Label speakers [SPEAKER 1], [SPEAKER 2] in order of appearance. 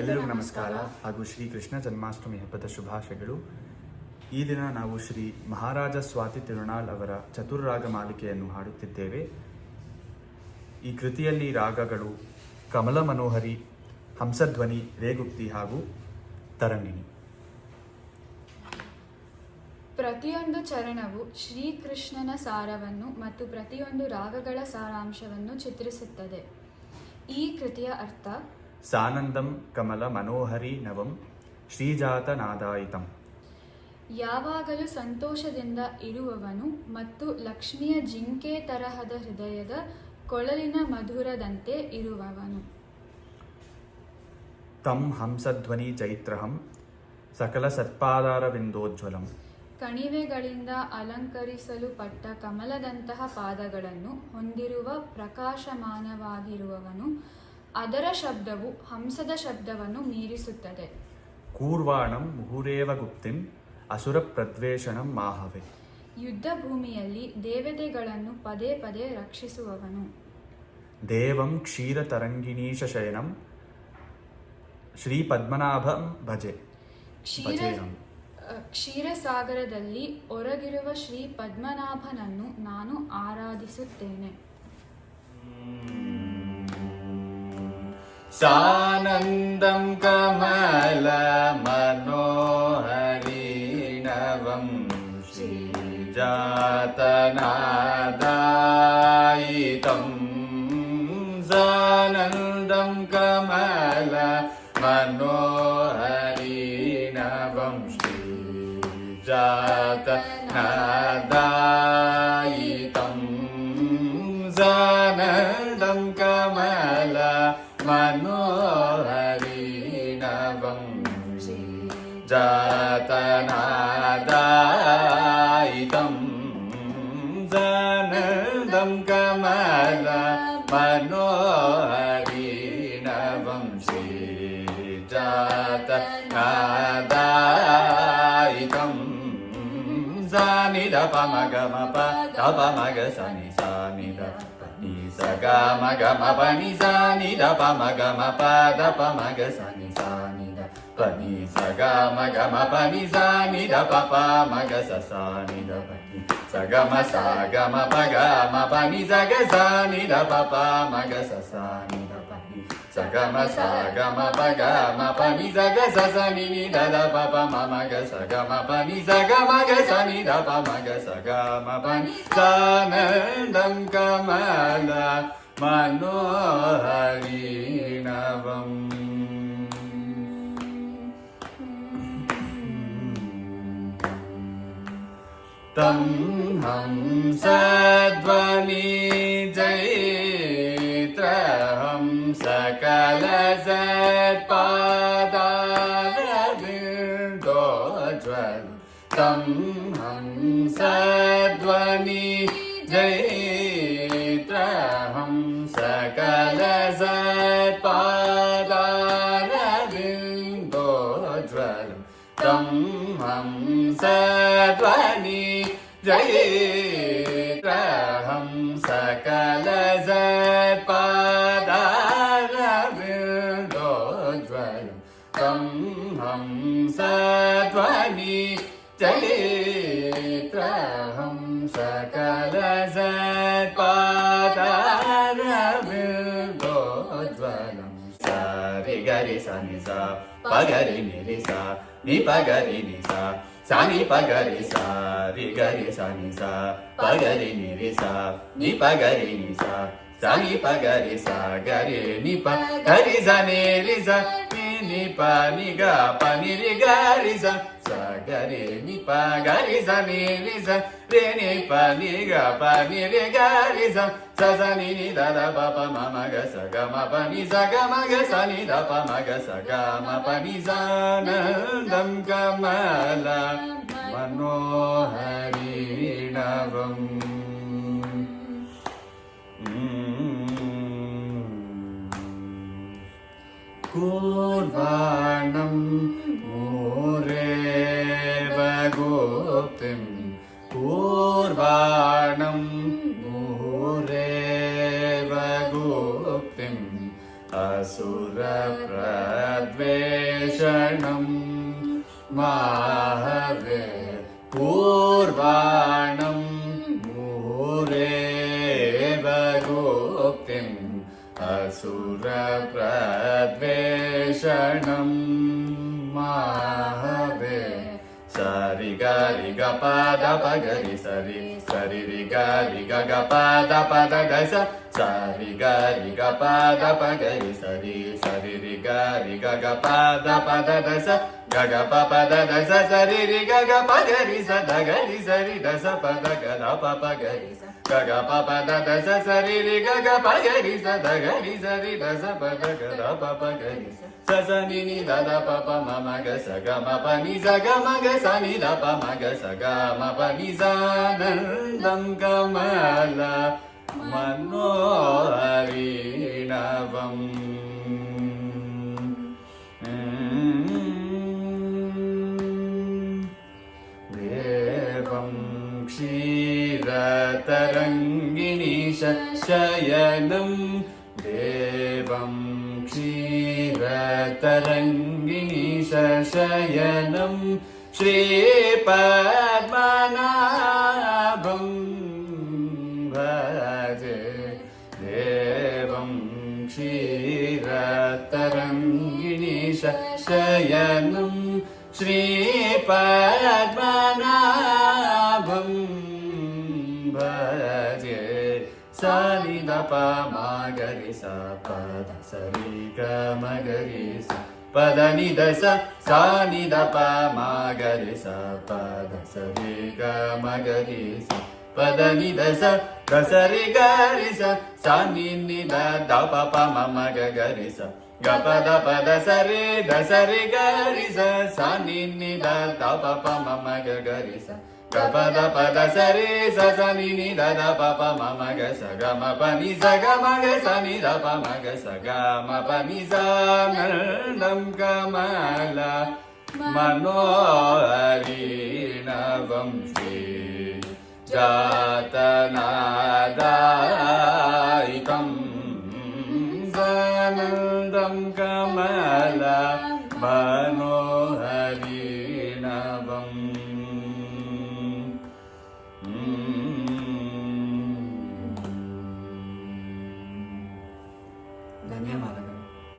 [SPEAKER 1] ಎಲ್ಲರಿಗೂ ನಮಸ್ಕಾರ. ಹಾಗೂ ಶ್ರೀ ಕೃಷ್ಣ ಜನ್ಮಾಷ್ಟಮಿ ಹಬ್ಬದ ಶುಭಾಶಯಗಳು. ಈ ದಿನ ನಾವು ಶ್ರೀ ಮಹಾರಾಜ ಸ್ವಾತಿ ತಿರುನಾಳ್ ಅವರ ಚತುರ್ರಾಗ ಮಾಲಿಕೆಯನ್ನು ಹಾಡುತ್ತಿದ್ದೇವೆ. ಈ ಕೃತಿಯಲ್ಲಿ ರಾಗಗಳು ಕಮಲ ಮನೋಹರಿ, ಹಂಸಧ್ವನಿ, ರೇಗುಪ್ತಿ ಹಾಗೂ ತರಂಗಿಣಿ.
[SPEAKER 2] ಪ್ರತಿಯೊಂದು ಚರಣವು ಶ್ರೀಕೃಷ್ಣನ ಸಾರವನ್ನು ಮತ್ತು ಪ್ರತಿಯೊಂದು ರಾಗಗಳ ಸಾರಾಂಶವನ್ನು ಚಿತ್ರಿಸುತ್ತದೆ. ಈ ಕೃತಿಯ ಅರ್ಥ
[SPEAKER 1] ಸಾನಂದಂ ಕಮಲ ಮನೋಹರಿ ನವಂ ಶ್ರೀಜಾತ ನಾದಾಯಿತಂ
[SPEAKER 2] ಯಾವಾಗಲೂ ಸಂತೋಷದಿಂದ ಇರುವವನು ಮತ್ತು ಲಕ್ಷ್ಮಿಯ ಜಿಂಕೆ ತರಹದ ಹೃದಯದ ಕೊಳಲಿನ ಮಧುರದಂತೆ ಇರುವವನು.
[SPEAKER 1] ತಂ ಹಂಸಧ್ವನಿ ಚೈತ್ರಹಂ ಸಕಲ ಸತ್ಪಾದಾರವಿಂದೋಜ್ವಲಂ
[SPEAKER 2] ಕಣಿವೆಗಳಿಂದ ಅಲಂಕರಿಸಲ್ಪಟ್ಟ ಕಮಲದಂತಹ ಪಾದಗಳನ್ನು ಹೊಂದಿರುವ ಪ್ರಕಾಶಮಾನವಾಗಿರುವವನು ಅದರ ಶಬ್ದವು ಹಂಸದ ಶಬ್ದವನ್ನು ಮೀರಿಸುತ್ತದೆ.
[SPEAKER 1] ಕೂರ್ವಾಣಂ ಮುಹುರೇವ ಗುಪ್ತಿಂ ಅಸುರ ಪ್ರದ್ವೇಷಣಂ ಮಾಹವೆ.
[SPEAKER 2] ಯುದ್ಧ ಭೂಮಿಯಲ್ಲಿ ದೇವತೆಗಳನ್ನು ಪದೇ ಪದೇ ರಕ್ಷಿಸುವವನು.
[SPEAKER 1] ದೇವಂ ಕ್ಷೀರತರಂಗಿಣೀಶ ಶಯನಂ ಶ್ರೀ ಪದ್ಮನಾಭಂ ಭಜೆ.
[SPEAKER 2] ಕ್ಷೀರ ಸಾಗರದಲ್ಲಿ ಕ್ಷೀರಸಾಗರದಲ್ಲಿ ಹೊರಗಿರುವ ಶ್ರೀ ಪದ್ಮನಾಭನನ್ನು ನಾನು ಆರಾಧಿಸುತ್ತೇನೆ.
[SPEAKER 3] सानन्दं कमलमनोहरीणवं श्रीजातनादायितं सानन्दं कमल मनोहरीणवं श्रीजातनादायितं सानन्दं कमल मनोहरीणवं जातनादायितं जानन्दं कमल मनोहरीणवं श्रीजातनादायितं जानिदपमगमप तपमग सनि सानिद ni sa ga ma ga ma pa ni sa ni da pa ma ga ma pa da pa ma ga sa ni sa ni da pa ni sa ga ma ga ma pa ni sa ni da pa pa ma ga sa sa ni da pa ni sa ga ma sa ga ma pa ga ma pa ni sa ga sa ni da pa pa ma ga sa sa ni da प नि स ग म सा ग म प ग म प नि स ग स सा नि नि द द प प म म कमल मनोहरीणवम् तं हंसध्वनि जैत्रहं सकलसत्पादारविन्दोज्वल तं हंसध्वनि जैत्रहं सकलसत्पादारविन्दोज्वल तं हंसध्वनि जैत्रहं चैत्रहं सकलसत्पादारविन्दोज्वलं सारि गरि सनि सा पगरि निरि सा नि पगरि नि सा सानि पगरि सा रि गरि सनि सा पगरि निरि सा नि पगरि नि सा सानि पगरि सा गरि नि प गरि सा नि रि सा नि नि प नि ग प नि रि ग रि सा सा गरि नि प गरि सा नि रि सा रे नि प नि ग प नि रि ग रि सा सा सा नि नि द द प प म म ग स ग म प नि सा ग म ग सा नि द प म ग स ग म प नि सा नन्दं कमल मनोहरीणवम् गोप्तिं पूर्वाणं मुरेव गोप्तिम् असुरप्रद्वेषणं प्रद्वेषणम् माहवे पूर्वाणम् मुहुरेव गोप्तिम् असुरप्रद्वेषणम् Sari ga ri ga pa da pa ga ri sa ri. Sa ri ri ga ri ga ga pa da pa da ga sa. సరి గరి గ పద పగరి సరి సరి రి గరి గ గ పద పద దశ గ గ ప పద దశ సరి రి గ గ పగరి స ద గరి సరి దశ పద గ ద ప పగరి స గ గ ప పద దశ సరి రి గ గ పగరి స ద గరి సరి దశ పద గ ద ప పగరి స స స ని ని ద ద ప ప మ మ గ స గ మ ప ని స గ మ గ స ని ద ప మ గ స గ మ ప ని స నందం కమల மனோவீடவம் தேவம் क्षीरतरङ्गिणी शयनं देवं क्षीरतरङ्गिणी शयनं श्रीपद्मनाभम् तरङ्गिणि शयनं श्रीपद्मनाभं भजे सानिदपमागरि सा पद सरिगमगरि सा पदनिद स सानिदपमागरि सा पद सरिगमगरि सा ಪದನಿದ ಸ ದಸರಿ ಗರಿ ಸ ಸ ನಿನ್ನಿದ ದಪ ಪ ಮಮ ಗರಿ ಸ గపద పద సరే దసరి గరి స నిన్ని ద తప మమ గరి స గపద పద సరే స నిని ద ద పప మమ గ స గ మ ప ని స గ మ గ స ని ద ప మ గ స గ మ ప ని స నందం కమల మనోహరీణ వంశీ జాతనాదా I